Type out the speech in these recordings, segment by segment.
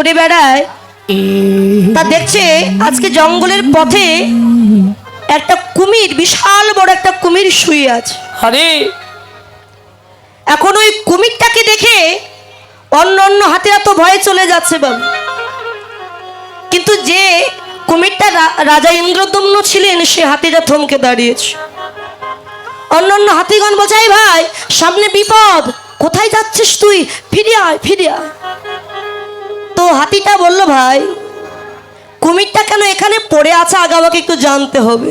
ঘুরে বেড়ায় তা দেখছে আজকে জঙ্গলের পথে একটা কুমির বিশাল বড় একটা কুমির শুয়ে আছে। আরে! এখন ওই কুমিরটাকে দেখে অন্য অন্য হাতিরা তো ভয়ে চলে যাচ্ছে বাবু। কিন্তু যে কুমিরটা রাজা ইন্দ্রদম্ন ছিলেন সে হাতিটা থমকে দাঁড়িয়েছে। অন্য অন্য হাতিগণ বোঝাই ভাই সামনে বিপদ কোথায় যাচ্ছিস তুই? ফিরে আয় ফিরে আয়। তো হাতিটা বলল, ভাই, কুমিরটা কেন এখানে পড়ে আছে? আগে আমাকে একটু জানতে হবে।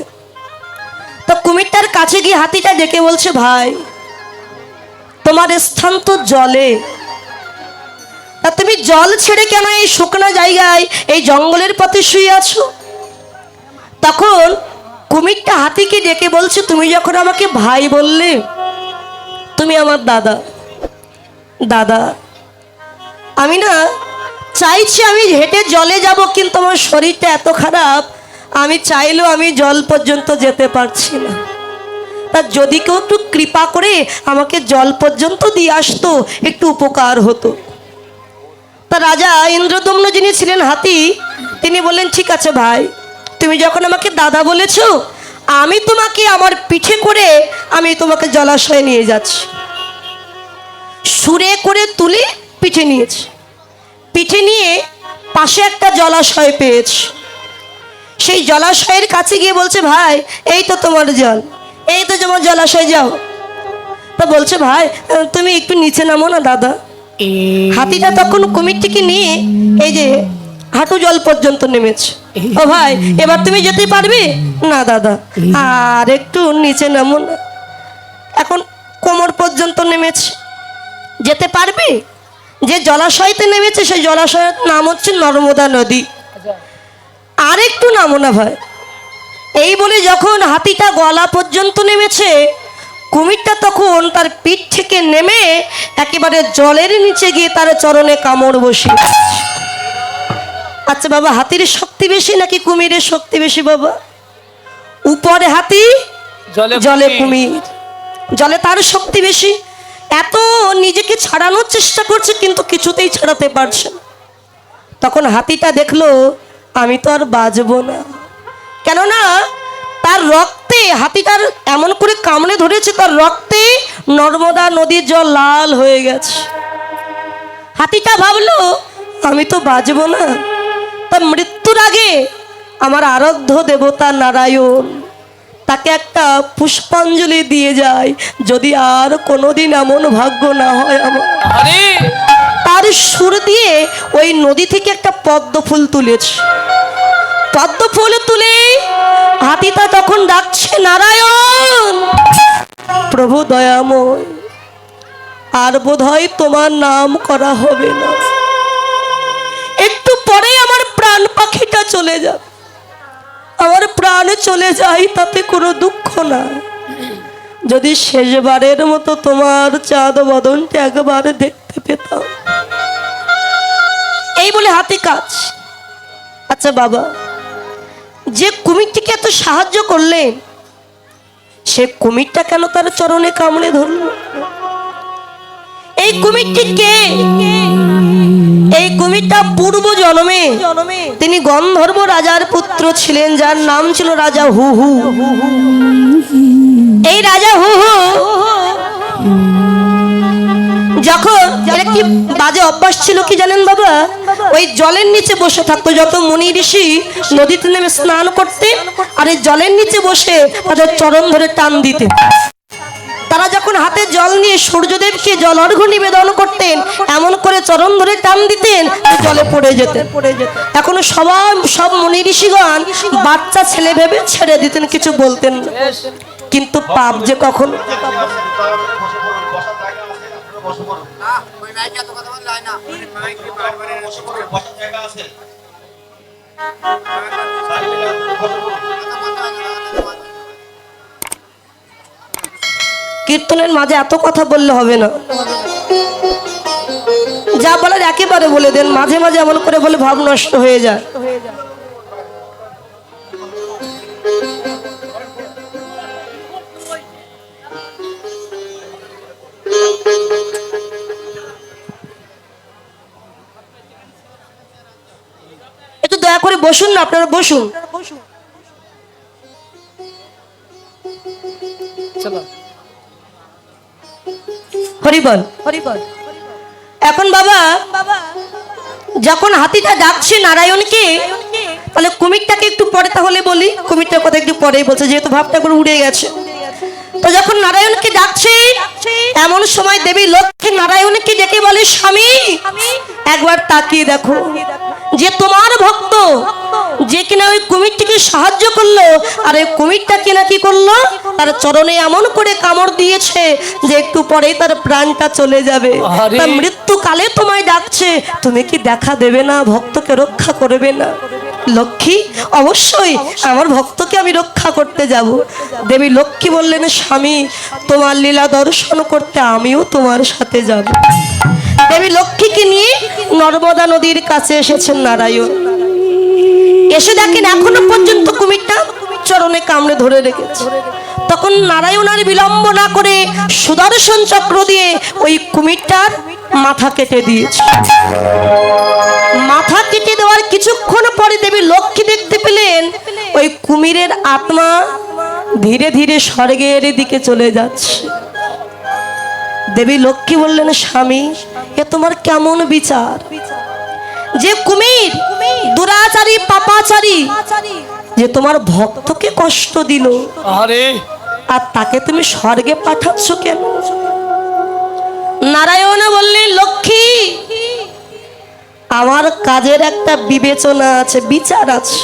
তো কুমিরটার কাছে গিয়ে হাতিটা ডেকে বলছে, ভাই, তোমার স্থান তো জলে। তা তুমি জল ছেড়ে কেন এই শুকনো জায়গায়, এই জঙ্গলের পথে শুয়ে আছো? তখন কুমিরটা হাতিকে ডেকে বলছে, তুমি যখন আমাকে ভাই বললে, তুমি আমার দাদা। দাদা, আমি না চাইছি আমি হেঁটে জলে যাব, কিন্তু আমার শরীরটা এত খারাপ, আমি চাইলেও আমি জল পর্যন্ত যেতে পারছি না। তা যদি কেউ একটু কৃপা করে আমাকে জল পর্যন্ত দিয়ে আসতো, একটু উপকার হতো। তা রাজা ইন্দ্রদম্ন যিনি ছিলেন হাতি, তিনি বললেন, ঠিক আছে ভাই, তুমি যখন আমাকে দাদা বলেছ, আমি তোমাকে আমার পিঠে করে আমি তোমাকে জলাশয়ে নিয়ে যাচ্ছি। সুরে করে তুলে পিঠে নিয়েছি। পিঠে নিয়ে পাশে একটা জলাশয় পেয়েছি। সেই জলাশয়ের কাছে গিয়ে বলছে ভাই এই তো তোমার জল এই তো তোমার জলাশয় যাও। তা বলছে ভাই তুমি একটু নিচে নামো না দাদা। হাতিটা তখন কুমিরটিকে নিয়ে এই যে হাঁটু জল পর্যন্ত নেমেছে। ও ভাই এবার তুমি যেতে পারবে? না দাদা আর একটু নিচে নামো না। এখন কোমর পর্যন্ত নেমেছে। যেতে পারবে? যে জলাশয়তে নেমেছে সেই জলাশয়ের নাম হচ্ছে নর্মদা নদী। আর একটু নামো না ভাই। এই বলে যখন হাতিটা গলা পর্যন্ত নেমেছে কুমিরটা তখন তার পিঠ থেকে নেমে একেবারে জলের নিচে গিয়ে তার চরণে কামড় বসে আচ্ছা বাবা হাতির শক্তি বেশি নাকি কুমিরের শক্তি বেশি বাবা? উপরে হাতি জলে। কুমির। জলে তার শক্তি বেশি? এত নিজেকে ছাড়ানোর চেষ্টা করছে, কিন্তু কিছুতেই ছাড়াতে পারছে না। তখন হাতিটা দেখল, আমি তো আর বাজবো না। কেননা তার রক্তে, হাতিটার এমন করে কামড়ে ধরেছে, তার রক্তে নর্মদা নদীর জল লাল হয়ে গেছে। হাতিটা ভাবলো, আমি তো বাজবো না। তার মৃত্যুর আগে আমার আরাধ্য দেবতা নারায়ণ তাকে একটা পুষ্পাঞ্জলি দিয়ে যায়। যদি আর কোনোদিন এমন ভাগ্য না হয় আমার। তার সুর দিয়ে ওই নদী থেকে একটা পদ্ম ফুল তুলেছে। পদ্ম ফুল তুলে হাতিটা তখন ডাকছে নারায়ণ! প্রভু দয়াময় আর বোধ হয় তোমার নাম করা হবে না। একটু পরে আমার প্রাণ পাখিটা চলে যাবে। আমার প্রাণ চলে যায়, তাতে কোনো দুঃখ না। যদি শেষবারের মতো তোমার চাঁদ বদনটা একবার দেখতে পেতাম। এই বলে হাতে কাজ। আচ্ছা বাবা, যে কুমিরটিকে এত সাহায্য করলেন সে কুমিরটা কেন তার চরণে কামড়ে ধরল? এই কুমিরটি কে? এই কুমিরটা পূর্ব জন্মে। তিনি গন্ধর্ব রাজার পুত্র ছিলেন যার নাম ছিল রাজা হু হু এই রাজা হু হু যখন একটি বাজে অভ্যাস ছিল কি জানেন বাবা? ওই জলের নিচে বসে থাকতো যত মুনি ঋষি নদীতে নেমে স্নান করতে আর এই জলের নিচে বসে তাদের চরণ ধরে টান দিতে তারা যখন হাতে জল নিয়ে সূর্যদেবকে জল অর্ঘ্য নিবেদন করতেন, এমন করে চরণ ধরে টান দিতেন জলে পড়ে যেতেন। এখনও সবাই, সব মুনি ঋষিগণ বাচ্চা ছেলে ভেবে ছেড়ে দিতেন, কিছু বলতেন। কিন্তু পাপ যে কখন? কীর্তনের মাঝে এত কথা বললে হবে না। যা বলার একেবারে বলে দেন, মাঝে মাঝে এমন করে বলে ভাব নষ্ট হয়ে যায়। একটু দয়া করে বসুন না, আপনারা বসুন। চলো। হরিবল। হরিবল। এখন বাবা যখন হাতিটা ডাকছে নারায়ণকে তাহলে কুমিরটাকে একটু পরে তাহলে বলি। কুমিরটার কথা একটু পরেই বলছে যেহেতু ভাবটা করে উড়ে গেছে। তো যখন নারায়ণকে ডাকছে এমন সময় দেবী লক্ষ্মী নারায়ণকে ডেকে বলে স্বামী একবার তাকিয়ে দেখো। যে তোমার ভক্ত যে কিনা ওই কুমিরটিকে সাহায্য করল আর ওই কুমিরটা কিনা কি করল? তার চরণে এমন করে কামড় দিয়েছে যে একটু পরেই তার প্রাণটা চলে যাবে। তার মৃত্যুকালে তোমায় ডাকছে তুমি কি দেখা দেবে না ভক্তকে রক্ষা করবে না? লক্ষ্মী অবশ্যই আমার ভক্তকে আমি রক্ষা করতে যাব। দেবী লক্ষ্মী বললেন স্বামী তোমার লীলা দর্শন করতে আমিও তোমার সাথে যাব। দেবী লক্ষ্মীকে নিয়ে নর্মদা নদীর কাছে এসেছেন নারায়ণ। এসে দেখেন এখনও পর্যন্ত কুমিরটা চরণে কামড়ে ধরে রেখেছে। তখন নারায়ণ আর বিলম্ব না করে সুদর্শন চক্র দিয়ে ওই কুমিরটার মাথা কেটে দিয়েছে। মাথা কেটে দেওয়ার কিছুক্ষণ পরে দেবী লক্ষ্মী দেখতে পেলেন ওই কুমিরের আত্মা ধীরে ধীরে স্বর্গের দিকে চলে যাচ্ছে। দেবী লক্ষ্মী বললেন স্বামী এ তোমার কেমন বিচার? যে কুমির দুরাচারী পাপাচারী যে তোমার ভক্তকে কষ্ট দিল আর তাকে তুমি স্বর্গে পাঠাচ্ছ কেন? নারায়ণ বললেন লক্ষ্মী আমার কাজের একটা বিবেচনা আছে বিচার আছে।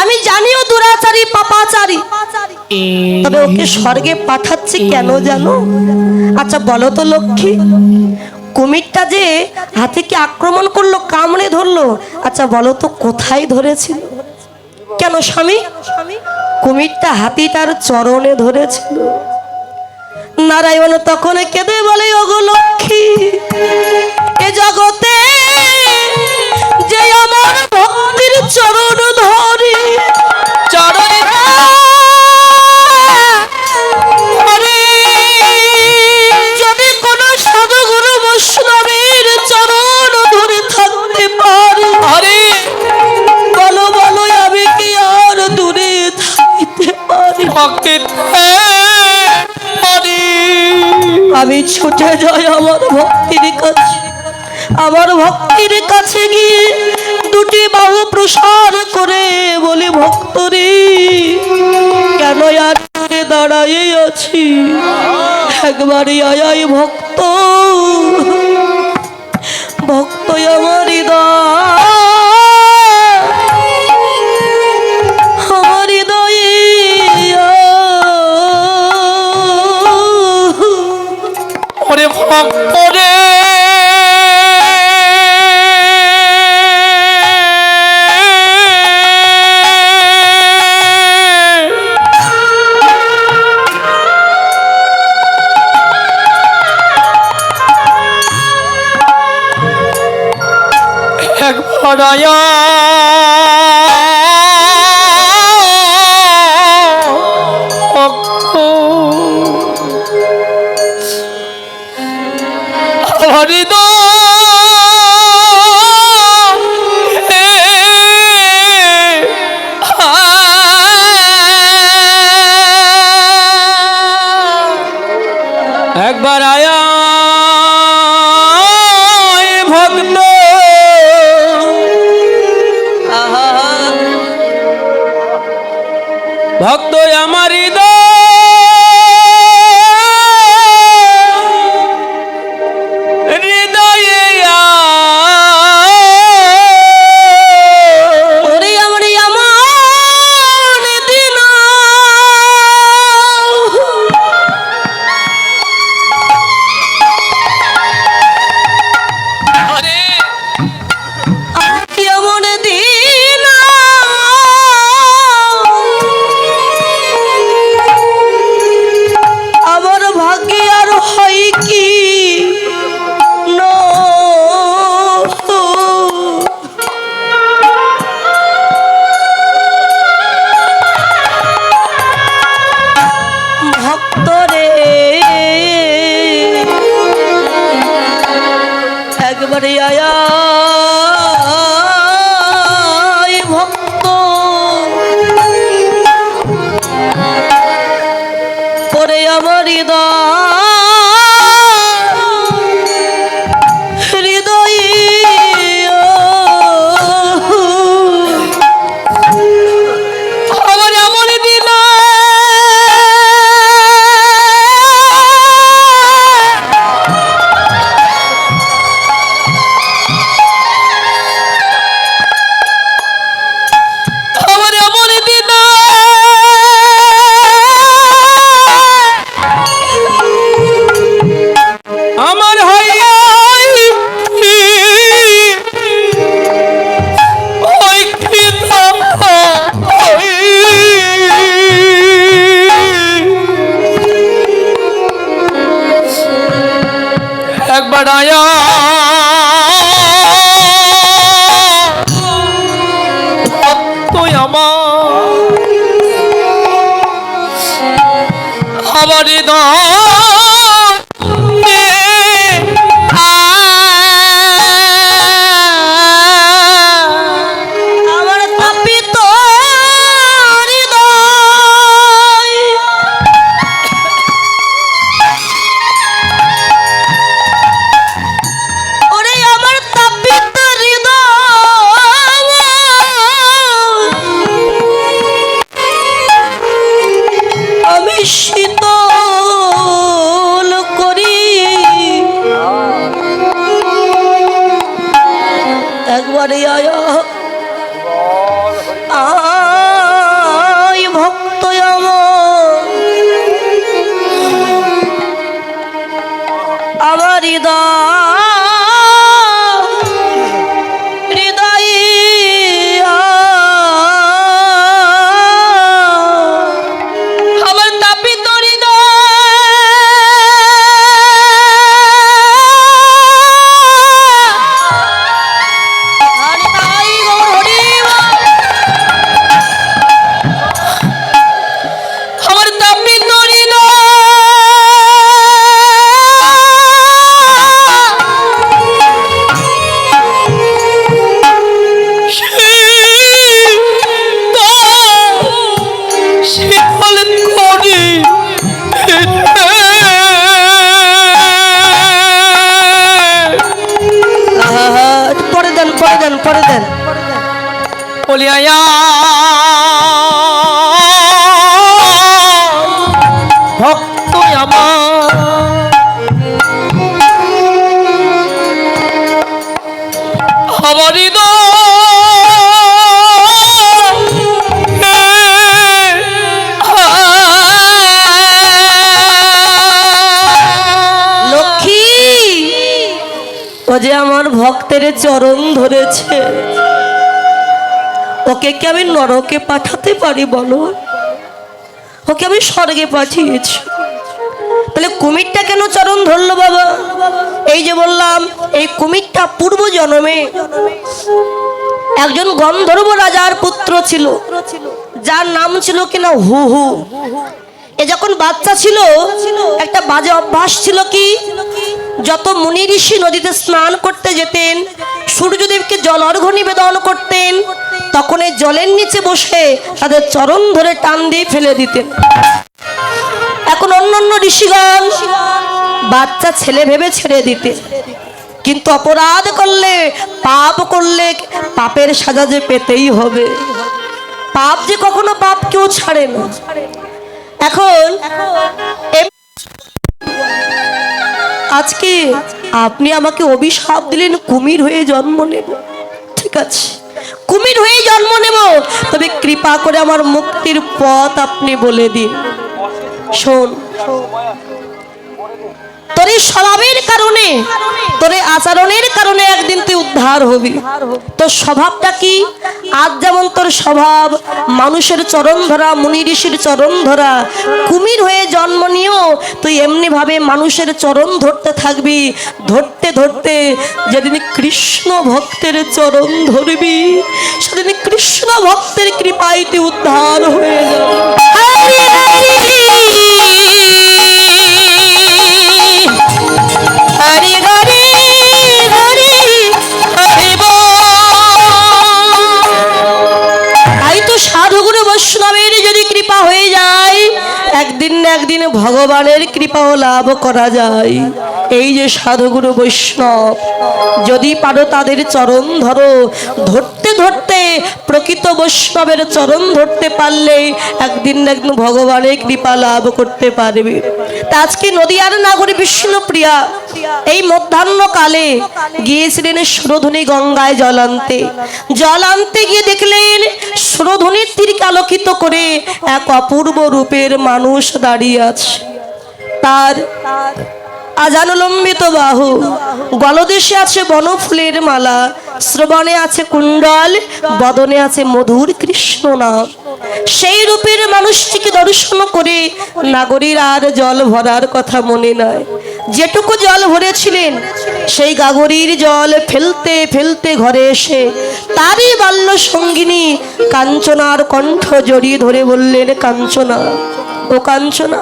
আমি জানিও দুরাচারী পাপাচারী। তবে ওকে স্বর্গে পাঠাচ্ছি কেন জানো? আচ্ছা বলো তো লক্ষ্মী, কুমিরটা যে হাতিকে আক্রমণ করল, কামড়ে ধরলো? আচ্ছা বলো তো কোথায় ধরেছিল? কেন স্বামী? কুমিরটা হাতিটার চরণে ধরেছিল। নারায়ণ তখন কেঁদে বলে, ওগো লক্ষ্মী, এ জগতে যে আমার ভক্তির চরণ ধরে কাছে গিয়ে দুটি বাহু প্রসার করে বলি, ভক্তরে, কেন আর দাঁড়াই আছি একবারই আয়াই ভক্ত একবার ভক্ত পরে দেন পরে দেন। বলিয়া যে আমার ভক্তের চরণ ধরেছে। ওকে কি আমি নরকে পাঠাতে পারি বলো? ওকে আমি স্বর্গে পাঠিয়েছি। তাহলে কুমিরটা কেন চরণ ধরলো বাবা? এই যে বললাম, এই কুমিরটা পূর্ব জন্মে একজন গন্ধর্ব রাজার পুত্র ছিল। যার নাম ছিল কিনা হু হু। এ যখন বাচ্চা ছিল, একটা বাজে অভ্যাস ছিল কি? যত মুনি ঋষি নদীতে স্নান করতে যেতেন, সূর্যদেবকে জল অর্ঘ্য নিবেদন করতেন, তখন এই জলের নিচে বসে তাদের চরণ ধরে টান দিয়ে ফেলে দিতেন। এখন অন্য অন্য ঋষিগণ বাচ্চা ছেলে ভেবে ছেড়ে দিতে। কিন্তু অপরাধ করলে, পাপ করলে পাপের সাজা যে পেতেই হবে। পাপ যে কখনো পাপ কেউ ছাড়ে না। এখন আজকে আপনি আমাকে অভিশাপ দিলেন, কুমির হয়ে জন্ম নেব। ঠিক আছে, কুমির হয়ে জন্ম নেব। তবে কৃপা করে আমার মুক্তির পথ আপনি বলে দিন। শোন তোর স্বভাবের কারণে, তোর আচরণের কারণে একদিন তুই উদ্ধার হবি। তোর স্বভাবটা কি? আজ যেমন তোর স্বভাব, মানুষের চরণ ধরা, মুনি ঋষির চরণ ধরা, কুমির হয়ে জন্ম নিয়েও তুই এমনি ভাবে মানুষের চরণ ধরতে থাকবি। ধরতে ধরতে যেদিন কৃষ্ণ ভক্তের চরণ ধরবি, সেদিন কৃষ্ণ ভক্তের কৃপায় তুই উদ্ধার হয়ে যাবে। বৈষ্ণবের যদি কৃপা হয়ে যায় একদিন না একদিন ভগবানের কৃপাও লাভ করা যায়। এই যে সাধুগুরু বৈষ্ণব, যদি পারো তাদের চরণ ধরো, ধরতে ধরতে প্রকৃত বৈষ্ণবের চরণ ধরতে পারলে একদিন না একদিন ভগবানের কৃপা লাভ করতে পারবে। তা আজকে নদীয়ার নাগরী বিষ্ণুপ্রিয়া এই মধ্যাহ্নকালে গিয়েছিলেন সুরধনী গঙ্গায় জল আনতে জল আনতে গিয়ে দেখলেন সুরধনীর তীরকে আলোকিত করে এক অপূর্ব রূপের মানুষ দাঁড়িয়ে আছে। তার আজানুলম্বিত বাহু গলদেশে আছে বনফুলের মালা, শ্রবণে আছে কুণ্ডল, বদনে আছে মধুর কৃষ্ণ নাম সেই রূপের মানুষটিকে দর্শন করে নাগরীর আর জল ভরার কথা মনে নয় যেটুকু জল ভরেছিলেন, সেই গাগরীর জল ফেলতে ফেলতে ঘরে এসে তারই বাল্য সঙ্গিনী কাঞ্চনার কণ্ঠ জড়িয়ে ধরে বললেন, কাঞ্চনা, ও কাঞ্চনা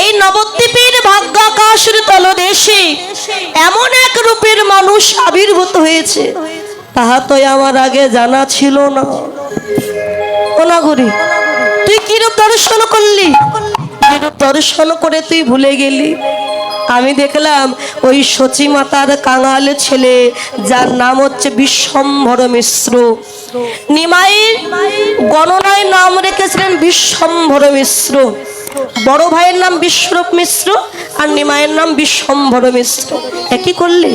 এই নবদ্বীপের ভাগ্যাকাশের তলদেশে এমন এক রূপের মানুষ আবির্ভূত হয়েছে। তাহা তো আমার আগে জানা ছিল না। ওনাগুরি তুই কিরূপ দর্শন করলি? কিরূপ দর্শন করে তুই ভুলে গেলি? আমি দেখলাম ওই সচী মাতার কাঙাল ছেলে, যার নাম হচ্ছে বিশ্বম্ভর মিশ্র। নিমাইয়ের গণনায় নাম রেখেছিলেন বিশ্বম্ভর মিশ্র। বড় ভাইয়ের নাম বিশ্বরূপ মিশ্র আর নিমায়ের নাম বিশ্বম্ভর মিশ্র। একই করলে?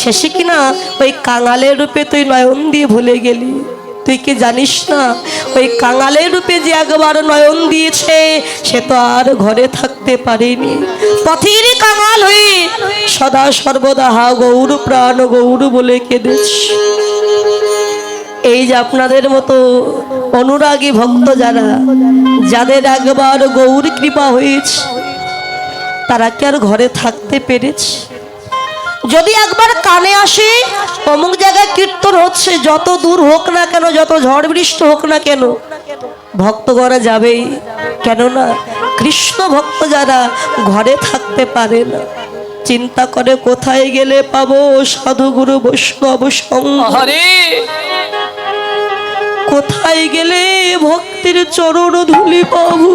শেষে কিনা ওই কাঙালের রূপে তুই নয়ন দিয়ে ভুলে গেলি? তুই কি জানিস না, ওই কাঙালের রূপে যে একবার নয়ন দিয়েছে, সে তো আর ঘরে থাকতে পারেনি। পথের কাঙাল হয়ে সদা সর্বদা হা গৌর প্রাণ গৌর বলে কেঁদেছে। এই যে আপনাদের মতো অনুরাগী ভক্ত যারা, যাদের একবার গৌর কৃপা হয়েছে, তারা কি আর ঘরে থাকতে পেরেছে? যদি একবার কানে আসে, অমুক জায়গায় কীর্তন হচ্ছে, যত দূর হোক না কেন, যত ঝড় বৃষ্টি হোক না কেন, ভক্তগণা যাবেই। কেননা, কৃষ্ণ ভক্ত যারা ঘরে থাকতে পারে না, চিন্তা করে কোথায় গেলে পাবো সাধুগুরু বৈষ্ণব সঙ্গ? কোথায় গেলে ভক্তির চরণ ধুলি পাবো?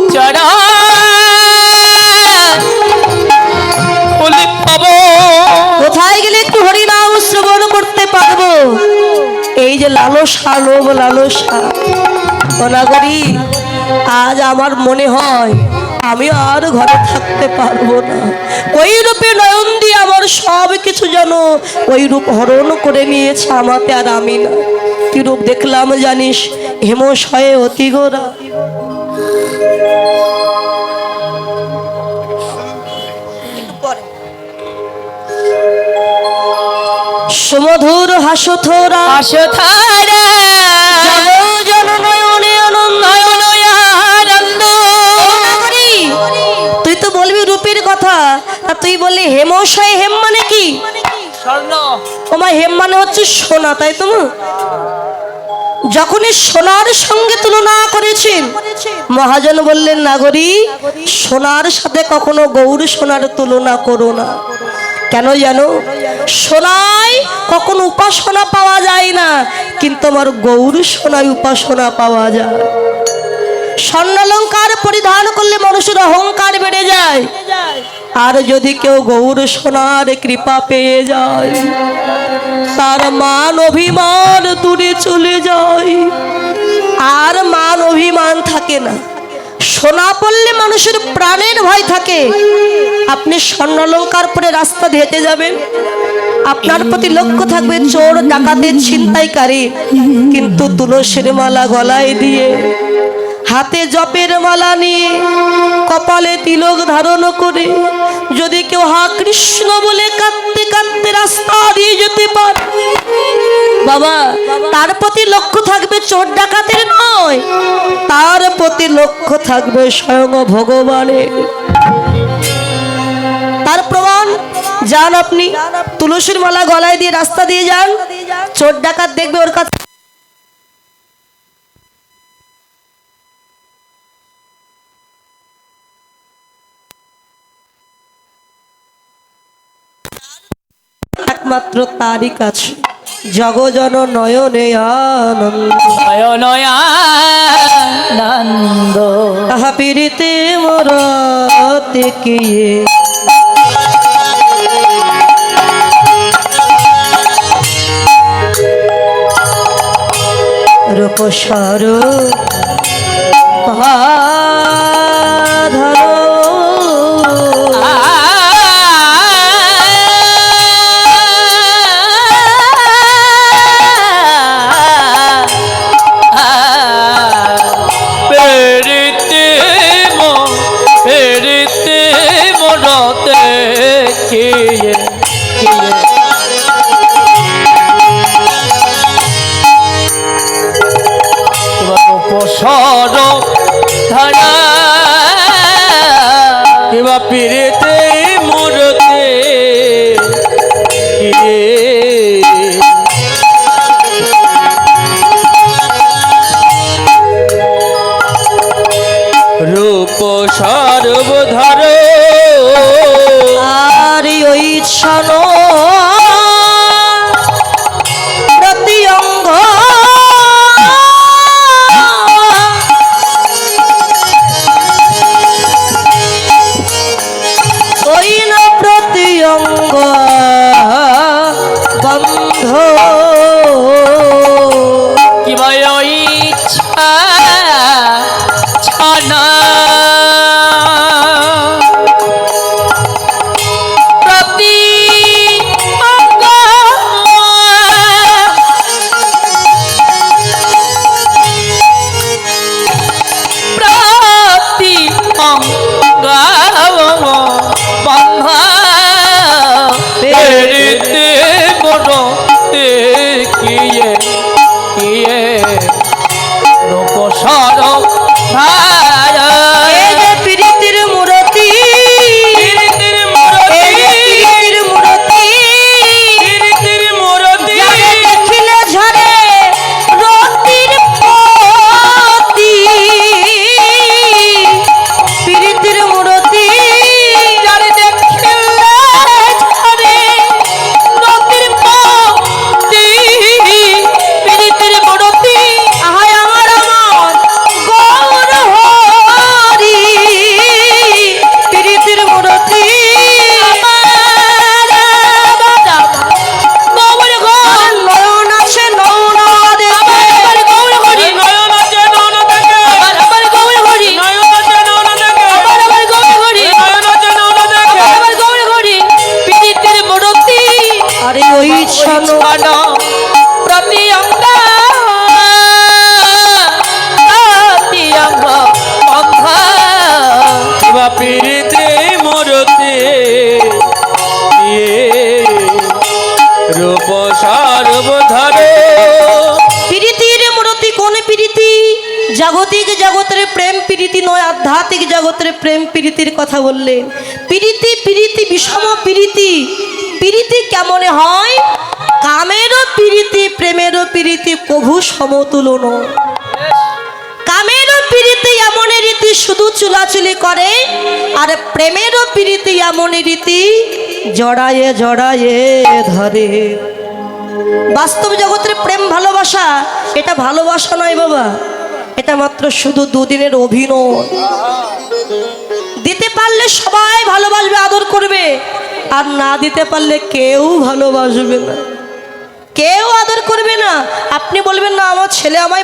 পাবো। কোথায় গেলে একটু হরিনাম শ্রবণ করতে পারব? এই যে লালসা লোভ লালসা। অনাগরি আজ আমার মনে হয় আমি আর ঘরে থাকতে পারব না। ওই রূপে নয়ন দিয়ে আমার সব কিছু যেন ওই রূপ হরণ করে নিয়েছে আমাতে আর আমি না। কি রূপ দেখলাম জানিস? হেমশয়ে অতি গোরা সুমধুর হাসথোরা আসো থারা। জন নয়নে আনন্দ। তুই তো বলবি রূপের কথা। আর তুই বললি হেমশয় হেম মানে কি? স্বর্ণ। তোমার হেম মানে হচ্ছে সোনা তাই তো মা? যখনই সোনার সঙ্গে তুলনা করেছেন, মহাজন বললেন, নাগরী, সোনার সাথে কখনো গৌর সোনার তুলনা করো না। কেন জানো? সোনায় কখনো উপাসনা পাওয়া যায় না, কিন্তু আমার গৌর সোনায় উপাসনা পাওয়া যায়। স্বর্ণালঙ্কার পরিধান করলে মানুষের অহংকার বেড়ে যায়। আর যদি কেউ গৌর সোনার কৃপা পেয়ে যায়, তার মান অভিমান দূরে চলে যায়। আর মান অভিমান থাকে না। সোনা পড়লে মানুষের প্রাণের ভয় থাকে। আপনি স্বর্ণালঙ্কার পরে রাস্তা হেঁটে যাবেন। আপনার প্রতি লক্ষ্য থাকবে চোর, ডাকাতের ছিনতাইকারী। কিন্তু তুলসীর মালা গলায় দিয়ে হাতে জপের মালা নিয়ে কপালে তিলক ধারণ করে যদি কেউ হা কৃষ্ণ বলে কাঁদতে কাঁদতে রাস্তা দিয়ে যেতে পারে। বাবা, তার প্রতি লক্ষ্য থাকবে চোর ডাকাতের নয়, তার প্রতি লক্ষ্য থাকবে স্বয়ং ভগবানের। তার প্রমাণ, যান আপনি, তুলসীর মালা গলায় দিয়ে রাস্তা দিয়ে যান, চোর ডাকাত দেখবে ওর কাছে একমাত্র তারই কাছে জগজন নয়নে আনন্দ। আহা পিড়িতে মরতে গিয়ে। রূপসার ধরো জাগতিক জগতের প্রেম প্রীতি নয়, আধ্যাত্মিক জগতের প্রেম প্রীতির কথা বললেন প্রীতি প্রীতি, বিষম প্রীতি। প্রীতি কেমনে হয়? কামেরও প্রীতি, প্রেমেরও প্রীতি কভু সমতুলন। কামেরও প্রীতি এমন রীতি শুধু চুলাচুলি করে, আর প্রেমেরও প্রীতি এমন রীতি জড়ায়ে জড়ায়ে ধরে। বাস্তব জগতের প্রেম ভালোবাসা, এটা ভালোবাসা নয় বাবা। এটা মাত্র শুধু দুদিনের অভিনয়। দিতে পারলে সবাই ভালোবাসবে, আদর করবে। আর না দিতে পারলে কেউ ভালোবাসবে না। কেউ আদর করবে না। আপনি বলবেন, না, আমার ছেলে আমায়